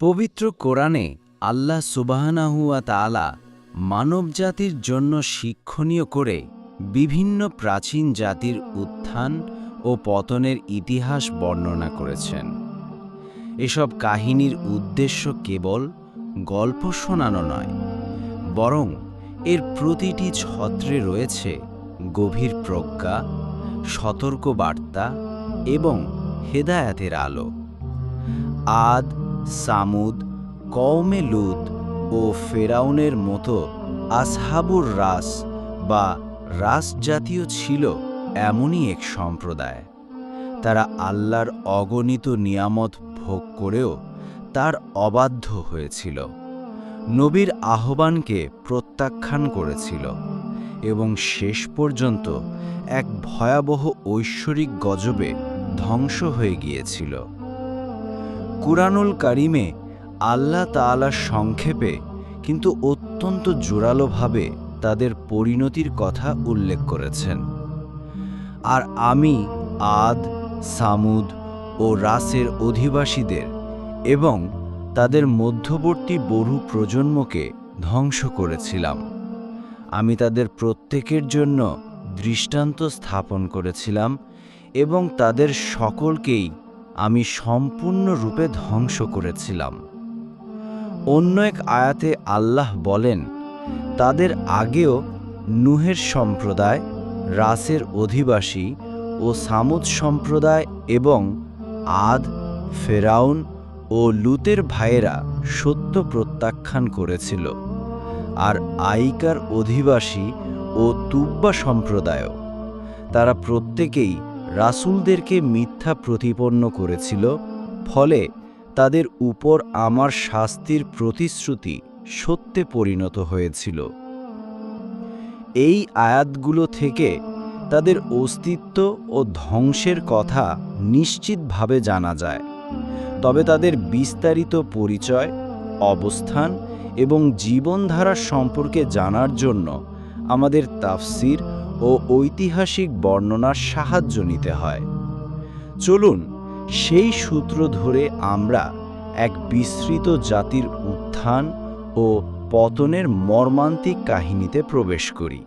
পবিত্র কোরআনে আল্লাহ সুবাহানাহুয়া তাআলা মানবজাতির জন্য শিক্ষণীয় করে বিভিন্ন প্রাচীন জাতির উত্থান ও পতনের ইতিহাস বর্ণনা করেছেন। এসব কাহিনীর উদ্দেশ্য কেবল গল্প শোনানো নয়, বরং এর প্রতিটি ছত্রে রয়েছে গভীর প্রজ্ঞা সতর্ক বার্তা এবং হেদায়াতের আলো। আদ সামুদ, কওমে লুত ও ফেরাউনের মতো আসহাবুর রাস বা রাস জাতীয় ছিল এমনই এক সম্প্রদায়। তারা আল্লাহর অগণিত নিয়ামত ভোগ করেও তার অবাধ্য হয়েছিল। নবীর আহ্বানকে প্রত্যাখ্যান করেছিল এবং শেষ পর্যন্ত এক ভয়াবহ ঐশ্বরিক গজবে ধ্বংস হয়ে গিয়েছিল। কুরআনুল কারিমে আল্লাহ তাআলা সংক্ষেপে কিন্তু অত্যন্ত জোরালোভাবে তাদের পরিণতির কথা উল্লেখ করেছেন। আর আমি, আদ, সামুদ ও রাসের অধিবাসীদের এবং তাদের মধ্যবর্তী বহু প্রজন্মকে ধ্বংস করেছিলাম। আমি তাদের প্রত্যেকের জন্য দৃষ্টান্ত স্থাপন করেছিলাম এবং তাদের সকলকেই আমি সম্পূর্ণরূপে ধ্বংস করেছিলাম। অন্য এক আয়াতে আল্লাহ বলেন, তাদের আগেও নুহের সম্প্রদায়, রাসের অধিবাসী ও সামুদ সম্প্রদায় এবং আদ, ফেরাউন ও লুতের ভাইয়েরা সত্য প্রত্যাখ্যান করেছিল। আর আইকার অধিবাসী ও তুব্বা সম্প্রদায়ও, তারা প্রত্যেকেই রাসূলদেরকে মিথ্যা প্রতিপন্ন করেছিল, ফলে তাদের উপর আমার শাস্তির প্রতিশ্রুতি সত্যে পরিণত হয়েছিল। এই আয়াতগুলো থেকে তাদের অস্তিত্ব ও ধ্বংসের কথা নিশ্চিতভাবে জানা যায়। তবে তাদের বিস্তারিত পরিচয়, অবস্থান এবং জীবনধারা সম্পর্কে জানার জন্য আমাদের তাফসির ও ঐতিহাসিক বর্ণনার সাহায্য নিতে হয়। চলুন সেই সূত্র ধরে আমরা এক বিস্তৃত জাতির উত্থান ও পতনের মর্মান্তিক কাহিনীতে প্রবেশ করি।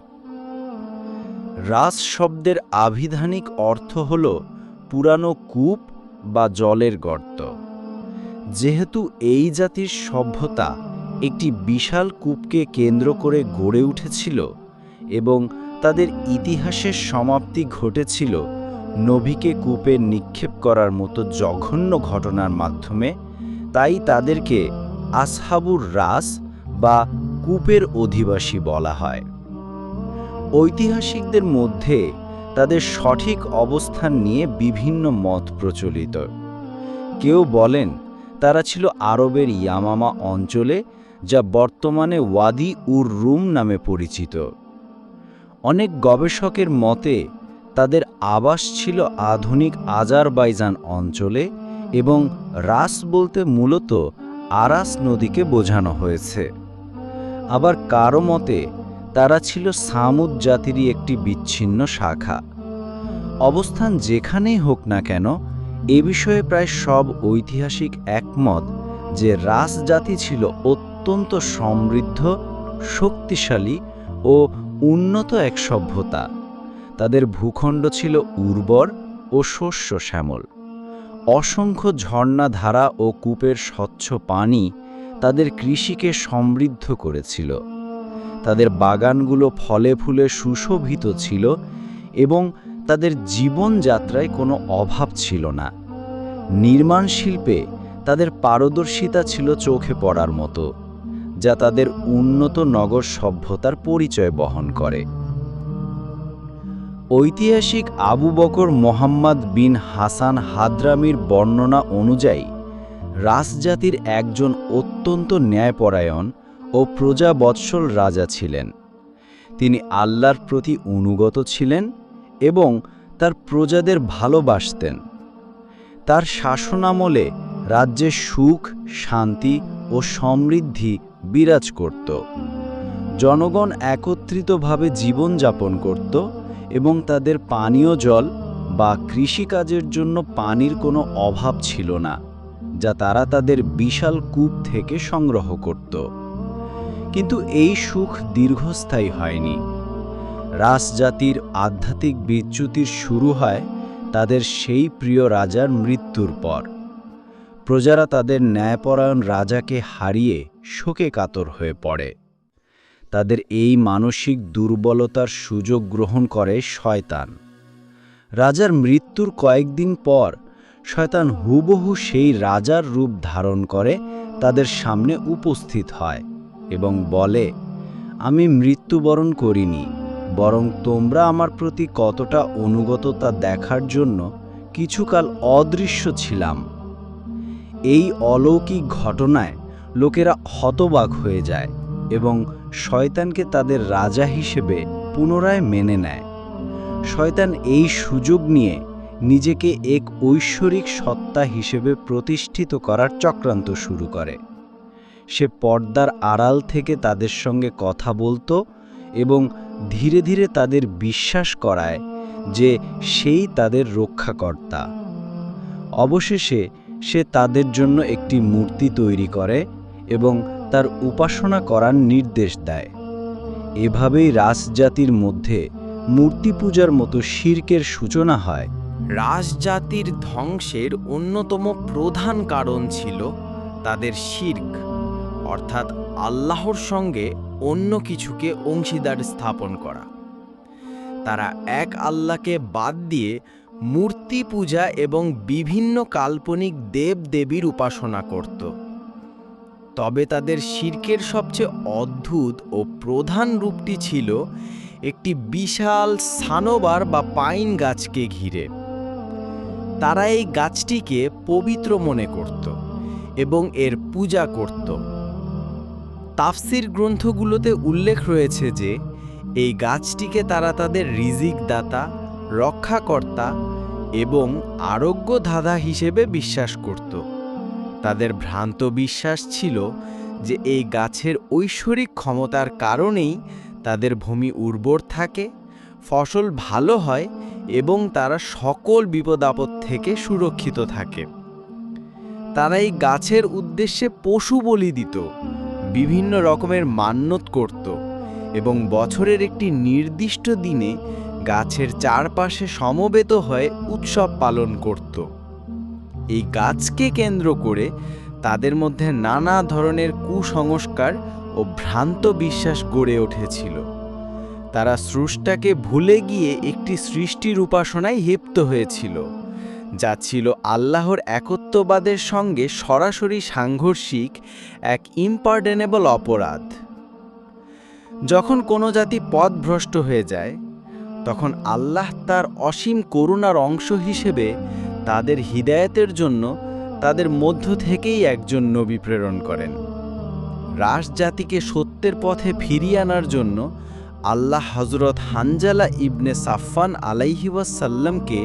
রাস শব্দের আভিধানিক অর্থ হল পুরানো কূপ বা জলের গর্ত। যেহেতু এই জাতির সভ্যতা একটি বিশাল কূপকে কেন্দ্র করে গড়ে উঠেছিল এবং তাদের ইতিহাসের সমাপ্তি ঘটেছিল নবীকে কূপে নিক্ষেপ করার মতো জঘন্য ঘটনার মাধ্যমে, তাই তাদেরকে আসহাবুর রাস বা কূপের অধিবাসী বলা হয়। ঐতিহাসিকদের মধ্যে তাদের সঠিক অবস্থান নিয়ে বিভিন্ন মত প্রচলিত। কেউ বলেন, তারা ছিল আরবের ইয়ামামা অঞ্চলে, যা বর্তমানে ওয়াদি উর রুম নামে পরিচিত। অনেক গবেষকের মতে, তাদের আবাস ছিল আধুনিক আজারবাইজান অঞ্চলে এবং রাস বলতে মূলত আরাস নদীকে বোঝানো হয়েছে। আবার কারও মতে, তারা ছিল সামুদ জাতিরই একটি বিচ্ছিন্ন শাখা। অবস্থান যেখানেই হোক না কেন, এ বিষয়ে প্রায় সব ঐতিহাসিক একমত যে রাস জাতি ছিল অত্যন্ত সমৃদ্ধ, শক্তিশালী ও উন্নত এক সভ্যতা। তাদের ভূখণ্ড ছিল উর্বর ও শস্য শ্যামল। অসংখ্য ঝর্ণাধারা ও কূপের স্বচ্ছ পানি তাদের কৃষিকে সমৃদ্ধ করেছিল। তাদের বাগানগুলো ফলে ফুলে সুশোভিত ছিল এবং তাদের জীবনযাত্রায় কোনো অভাব ছিল না। নির্মাণ শিল্পে তাদের পারদর্শিতা ছিল চোখে পড়ার মতো। যা তাদের উন্নত নগর সভ্যতার পরিচয় বহন করে। ঐতিহাসিক আবু বকর মোহাম্মদ বিন হাসান হাদ্রামির বর্ণনা অনুযায়ী রাসজাতির একজন অত্যন্ত ন্যায়পরায়ণ ও প্রজাবৎসল রাজা ছিলেন। তিনি আল্লাহর প্রতি অনুগত ছিলেন এবং তার প্রজাদের ভালোবাসতেন। তার শাসনামলে রাজ্যে সুখ, শান্তি ও সমৃদ্ধি বিরাজ করত। জনগণ একত্রিতভাবে জীবনযাপন করত এবং তাদের পানীয় জল বা কৃষিকাজের জন্য পানির কোনো অভাব ছিল না, যা তারা তাদের বিশাল কূপ থেকে সংগ্রহ করত। কিন্তু এই সুখ দীর্ঘস্থায়ী হয়নি। রাসজাতির আধ্যাত্মিক বিচ্যুতির শুরু হয় তাদের সেই প্রিয় রাজার মৃত্যুর পর। প্রজারা তাদের ন্যায়পরায়ণ রাজাকে হারিয়ে শোকে কাতর হয়ে পড়ে। তাদের এই মানসিক দুর্বলতার সুযোগ গ্রহণ করে শয়তান। রাজার মৃত্যুর কয়েকদিন পর শয়তান হুবহু সেই রাজার রূপ ধারণ করে তাদের সামনে উপস্থিত হয় এবং বলে, আমি মৃত্যুবরণ করিনি, বরং তোমরা আমার প্রতি কতটা অনুগত তা দেখার জন্য কিছুকাল অদৃশ্য ছিলাম। এই অলৌকিক ঘটনায় লোকেরা হতবাক হয়ে যায় এবং শয়তানকে তাদের রাজা হিসেবে পুনরায় মেনে নেয়। শয়তান এই সুযোগ নিয়ে নিজেকে এক ঐশ্বরিক সত্তা হিসেবে প্রতিষ্ঠিত করার চক্রান্ত শুরু করে। সে পর্দার আড়াল থেকে তাদের সঙ্গে কথা বলতো এবং ধীরে ধীরে তাদের বিশ্বাস করায় যে সেই তাদের রক্ষাকর্তা। অবশেষে সে তাদের জন্য একটি মূর্তি তৈরি করে এবং তার উপাসনা করার নির্দেশ দেয়। এভাবেই রাসজাতির মধ্যে মূর্তি পূজার মতো শির্কের সূচনা হয়। রাজজাতির ধ্বংসের অন্যতম প্রধান কারণ ছিল তাদের শির্ক, অর্থাৎ আল্লাহর সঙ্গে অন্য কিছুকে অংশীদার স্থাপন করা। তারা এক আল্লাহকে বাদ দিয়ে মূর্তি পূজা এবং বিভিন্ন কাল্পনিক দেব দেবীর উপাসনা করত। তবে তাদের শির্কের সবচেয়ে অদ্ভুত ও প্রধান রূপটি ছিল একটি বিশাল সানোবার বা পাইন গাছকে ঘিরে। তারা এই গাছটিকে পবিত্র মনে করত এবং এর পূজা করত। তাফসির গ্রন্থগুলোতে উল্লেখ রয়েছে যে, এই গাছটিকে তারা তাদের রিজিক দাতা রক্ষাকর্তা এবং আরোগ্য ধাঁধা হিসেবে বিশ্বাস করত। তাদের ভ্রান্ত বিশ্বাস ছিল যে এই গাছের ঐশ্বরিক ক্ষমতার কারণেই তাদের ভূমি উর্বর থাকে, ফসল ভালো হয় এবং তারা সকল বিপদ আপদ থেকে সুরক্ষিত থাকে। তারা এই গাছের উদ্দেশ্যে পশু বলি দিত, বিভিন্ন রকমের মান্যত করত এবং বছরের একটি নির্দিষ্ট দিনে গাছের চারপাশে সমবেত হয়ে উৎসব পালন করত। এই গাছকে কেন্দ্র করে তাদের মধ্যে নানা ধরনের কুসংস্কার ও ভ্রান্ত বিশ্বাস গড়ে উঠেছিল। তারা স্রষ্টাকে ভুলে গিয়ে একটি সৃষ্টির উপাসনায় হিপ্ত হয়েছিল, যা ছিল আল্লাহর একত্ববাদের সঙ্গে সরাসরি সাংঘর্ষিক এক ইম্পার্ডেনেবল অপরাধ। যখন কোনো জাতি পথভ্রষ্ট হয়ে যায়, তখন আল্লাহ তার অসীম করুণার অংশ হিসেবে তাদের হিদায়তের জন্য তাদের মধ্য থেকেই একজন নবী প্রেরণ করেন। রাস জাতিকে সত্যের পথে ফিরিয়ে আনার জন্য আল্লাহ হজরত হানজালা ইবনে সাফান আলাইহিওয়াসাল্লামকে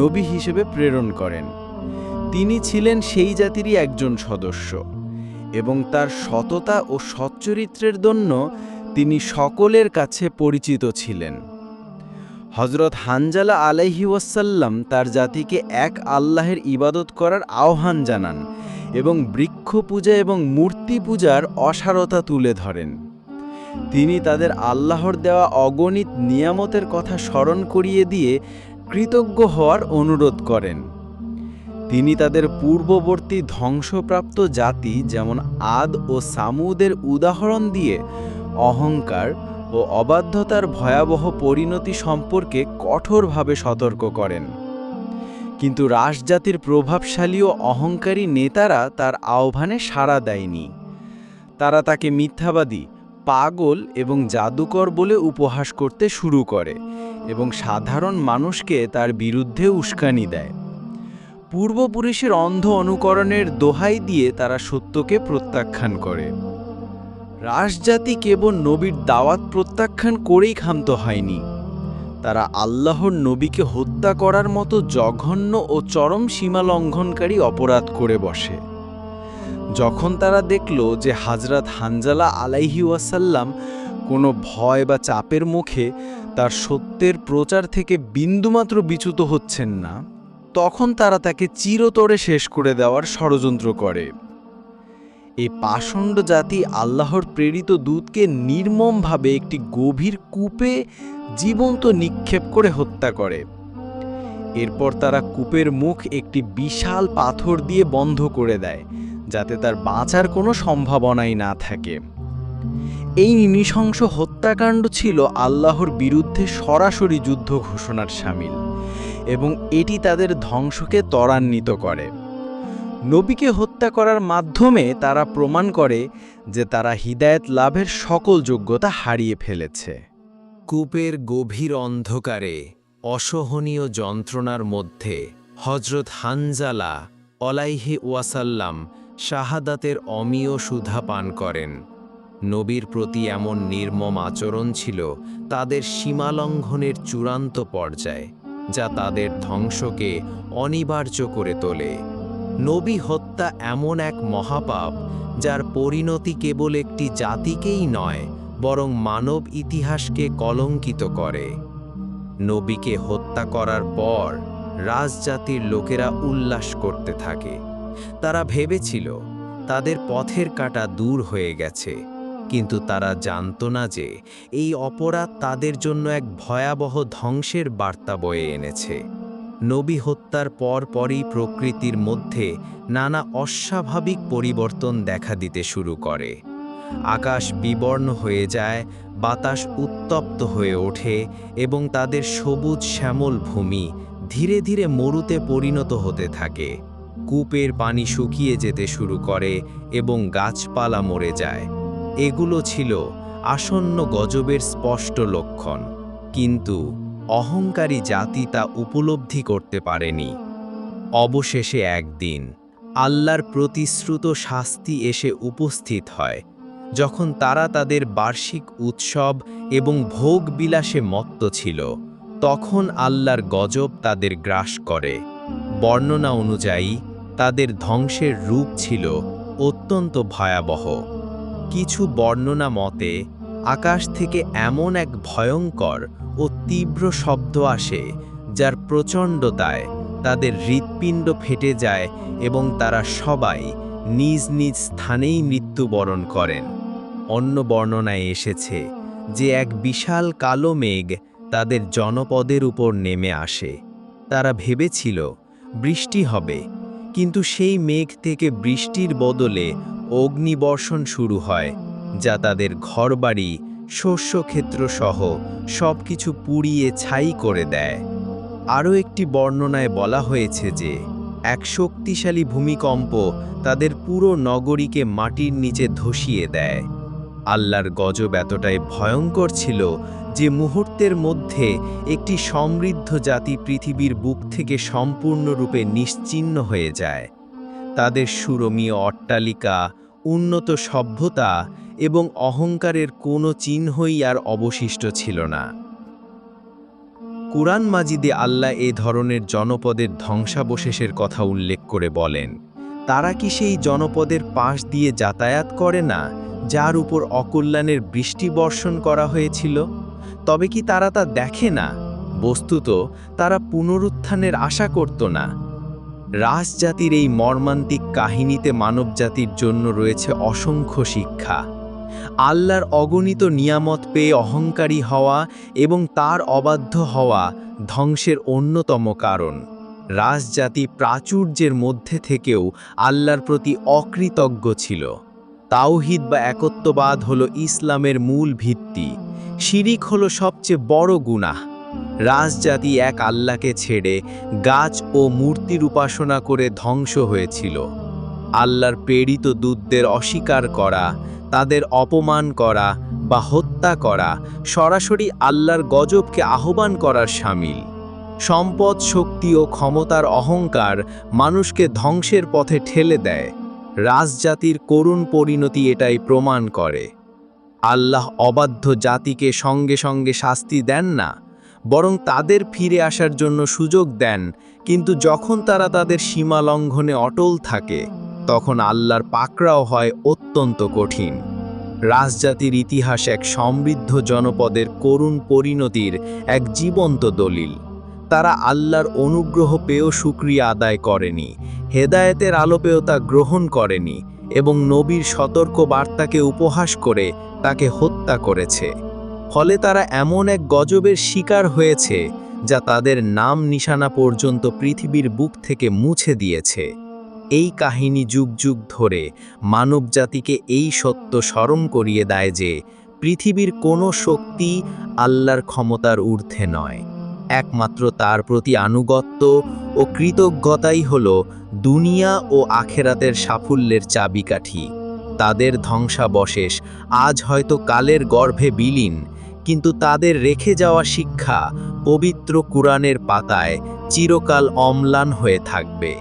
নবী হিসেবে প্রেরণ করেন। তিনি ছিলেন সেই জাতিরই একজন সদস্য এবং তার সততা ও সচ্চরিত্রের জন্য তিনি সকলের কাছে পরিচিত ছিলেন। হজরত হানজালা আলাইহি ওয়াসাল্লাম তার জাতিকে এক আল্লাহের ইবাদত করার আহ্বান জানান এবং বৃক্ষ পূজা এবং মূর্তি পূজার অসারতা তুলে ধরেন। তিনি তাদের আল্লাহর দেওয়া অগণিত নিয়ামতের কথা স্মরণ করিয়ে দিয়ে কৃতজ্ঞ হওয়ার অনুরোধ করেন। তিনি তাদের পূর্ববর্তী ধ্বংসপ্রাপ্ত জাতি যেমন আদ ও সামুদের উদাহরণ দিয়ে অহংকার ও অবাধ্যতার ভয়াবহ পরিণতি সম্পর্কে কঠোরভাবে সতর্ক করেন। কিন্তু রাসজাতির প্রভাবশালী ও অহংকারী নেতারা তার আহ্বানে সাড়া দেয়নি। তারা তাকে মিথ্যাবাদী, পাগল এবং জাদুকর বলে উপহাস করতে শুরু করে এবং সাধারণ মানুষকে তার বিরুদ্ধে উস্কানি দেয়। পূর্বপুরুষের অন্ধ অনুকরণের দোহাই দিয়ে তারা সত্যকে প্রত্যাখ্যান করে। রাসজাতি কেবল নবীর দাওয়াত প্রত্যাখ্যান করেই ক্ষান্ত হয়নি। তারা আল্লাহর নবীকে হত্যা করার মতো জঘন্য ও চরম সীমা লঙ্ঘনকারী অপরাধ করে বসে। যখন তারা দেখল যে হাজরাত হানজালা আলাইহি ওয়াসাল্লাম কোনো ভয় বা চাপের মুখে তার সত্যের প্রচার থেকে বিন্দুমাত্র বিচ্যুত হচ্ছেন না, তখন তারা তাকে চিরতরে শেষ করে দেওয়ার ষড়যন্ত্র করে। এই পাষণ্ড জাতি আল্লাহর প্রেরিত দূতকে নির্মমভাবে একটি গভীর কূপে জীবন্ত নিক্ষেপ করে হত্যা করে। এরপর তারা কূপের মুখ একটি বিশাল পাথর দিয়ে বন্ধ করে দেয়, যাতে তার বাঁচার কোনো সম্ভাবনাই না থাকে। এই নৃশংস হত্যাকাণ্ড ছিল আল্লাহর বিরুদ্ধে সরাসরি যুদ্ধ ঘোষণার সামিল এবং এটি তাদের ধ্বংসকে ত্বরান্বিত করে। নবীকে হত্যা করার মাধ্যমে তারা প্রমাণ করে যে তারা হিদায়েত লাভের সকল যোগ্যতা হারিয়ে ফেলেছে। কূপের গভীর অন্ধকারে, অসহনীয় যন্ত্রণার মধ্যে হজরত হানজালা অলাইহি ওয়াসাল্লাম শাহাদাতের অমীয় সুধা পান করেন। নবীর প্রতি এমন নির্মম আচরণ ছিল তাদের সীমালঙ্ঘনের চূড়ান্ত পর্যায়, যা তাদের ধ্বংসকে অনিবার্য করে তোলে। নবী হত্যা এমন এক মহাপাপ, যার পরিণতি কেবল একটি জাতিকেই নয়, বরং মানব ইতিহাসকে কলঙ্কিত করে। নবীকে হত্যা করার পর রাজজাতির লোকেরা উল্লাস করতে থাকে। তারা ভেবেছিল, তাদের পথের কাটা দূর হয়ে গেছে, কিন্তু তারা জানত না যে এই অপরাধ তাদের জন্য এক ভয়াবহ ধ্বংসের বার্তা বয়ে এনেছে। নবী হত্যার পর পরই প্রকৃতির মধ্যে নানা অস্বাভাবিক পরিবর্তন দেখা দিতে শুরু করে। আকাশ বিবর্ণ হয়ে যায়, বাতাস উত্তপ্ত হয়ে ওঠে এবং তাদের সবুজ শ্যামল ভূমি ধীরে ধীরে মরুতে পরিণত হতে থাকে। কূপের পানি শুকিয়ে যেতে শুরু করে এবং গাছপালা মরে যায়। এগুলো ছিল আসন্ন গজবের স্পষ্ট লক্ষণ। কিন্তু অহংকারী জাতি তা উপলব্ধি করতে পারেনি। অবশেষে একদিন আল্লাহর প্রতিশ্রুত শাস্তি এসে উপস্থিত হয়, যখন তারা তাদের বার্ষিক উৎসব এবং ভোগ বিলাসে মত্ত ছিল, তখন আল্লাহর গজব তাদের গ্রাস করে। বর্ণনা অনুযায়ী, তাদের ধ্বংসের রূপ ছিল অত্যন্ত ভয়াবহ। কিছু বর্ণনা মতে আকাশ থেকে এমন এক ভয়ঙ্কর ও তীব্র শব্দ আসে, যার প্রচণ্ডতায় তাদের হৃৎপিণ্ড ফেটে যায় এবং তারা সবাই নিজ নিজ স্থানেই মৃত্যুবরণ করেন। অন্য বর্ণনায় এসেছে যে এক বিশাল কালো মেঘ তাদের জনপদের উপর নেমে আসে। তারা ভেবেছিল, বৃষ্টি হবে। কিন্তু সেই মেঘ থেকে বৃষ্টির বদলে অগ্নিবর্ষণ শুরু হয় যা তাদের ঘরবাড়ি শস্যক্ষেত্র সহ সব কিছু পুড়িয়ে ছাই করে দেয়। আরও একটি বর্ণনায় বলা হয়েছে যে, এক শক্তিশালী ভূমিকম্প তাদের পুরো নগরীকে মাটির নিচে ধসিয়ে দেয়। আল্লাহর গজব এতটাই ভয়ঙ্কর ছিল যে, মুহূর্তের মধ্যে একটি সমৃদ্ধ জাতি পৃথিবীর বুক থেকে সম্পূর্ণরূপে নিশ্চিহ্ন হয়ে যায়। তাদের সুরমীয় অট্টালিকা, উন্নত সভ্যতা এবং অহংকারের কোনো চিহ্নই আর অবশিষ্ট ছিল না। কুরআন মাজিদে আল্লাহ এ ধরনের জনপদের ধ্বংসাবশেষের কথা উল্লেখ করে বলেন, তারা কি সেই জনপদের পাশ দিয়ে যাতায়াত করে না, যার উপর অকল্যাণের বৃষ্টি বর্ষণ করা হয়েছিল? তবে কি তারা তা দেখে না? বস্তুত, তারা পুনরুত্থানের আশা করত না। রাসজাতির এই মর্মান্তিক কাহিনীতে মানবজাতির জন্য রয়েছে অসংখ্য শিক্ষা। আল্লাহর অগণিত নিয়ামত পেয়ে অহংকারী হওয়া এবং তার অবাধ্য হওয়া ধ্বংসের অন্যতম কারণ। রাজজাতি প্রাচুর্যের মধ্যে থেকেও আল্লাহর প্রতি অকৃতজ্ঞ ছিল। তাওহিদ বা একত্ববাদ হলো ইসলামের মূল ভিত্তি। শিরিক হলো সবচেয়ে বড় গুনাহ। রাজজাতি এক আল্লাহকে ছেড়ে গাছ ও মূর্তির উপাসনা করে ধ্বংস হয়েছিল। আল্লাহর প্রেরিত দূতদের অস্বীকার করা, তাদের অপমান করা বা হত্যা করা সরাসরি আল্লাহর গজবকে আহ্বান করার সামিল। সম্পদ, শক্তি ও ক্ষমতার অহংকার মানুষকে ধ্বংসের পথে ঠেলে দেয়। রাজজাতির করুণ পরিণতি এটাই প্রমাণ করে। আল্লাহ অবাধ্য জাতিকে সঙ্গে সঙ্গে শাস্তি দেন না, বরং তাদের ফিরে আসার জন্য সুযোগ দেন, কিন্তু যখন তারা তাদের সীমা লঙ্ঘনে অটল থাকে তখন আল্লাহর পাকড়াও হয় অত্যন্ত কঠিন। রাজজাতির ইতিহাস এক সমৃদ্ধ জনপদের করুণ পরিণতির এক জীবন্ত দলিল। তারা আল্লাহর অনুগ্রহ পেয়েও সুক্রিয়া আদায় করেনি, হেদায়েতের আলো পেয়েও তা গ্রহণ করেনি এবং নবীর সতর্ক বার্তাকে উপহাস করে তাকে হত্যা করেছে। ফলে তারা এমন এক গজবের শিকার হয়েছে, যা তাদের নাম নিশানা পর্যন্ত পৃথিবীর বুক থেকে মুছে দিয়েছে। এই কাহিনী যুগ যুগ ধরে মানবজাতিকে এই সত্য স্মরণ করিয়ে দেয় যে পৃথিবীর কোনো শক্তি আল্লাহর ক্ষমতার ঊর্ধ্বে নয়। একমাত্র তার প্রতি আনুগত্য ও কৃতজ্ঞতাই হল দুনিয়া ও আখেরাতের সাফল্যের চাবিকাঠি। তাদের ধ্বংসাবশেষ আজ হয়তো কালের গর্ভে বিলীন, কিন্তু তাদের রেখে যাওয়া শিক্ষা পবিত্র কুরআনের পাতায় চিরকাল অম্লান হয়ে থাকবে।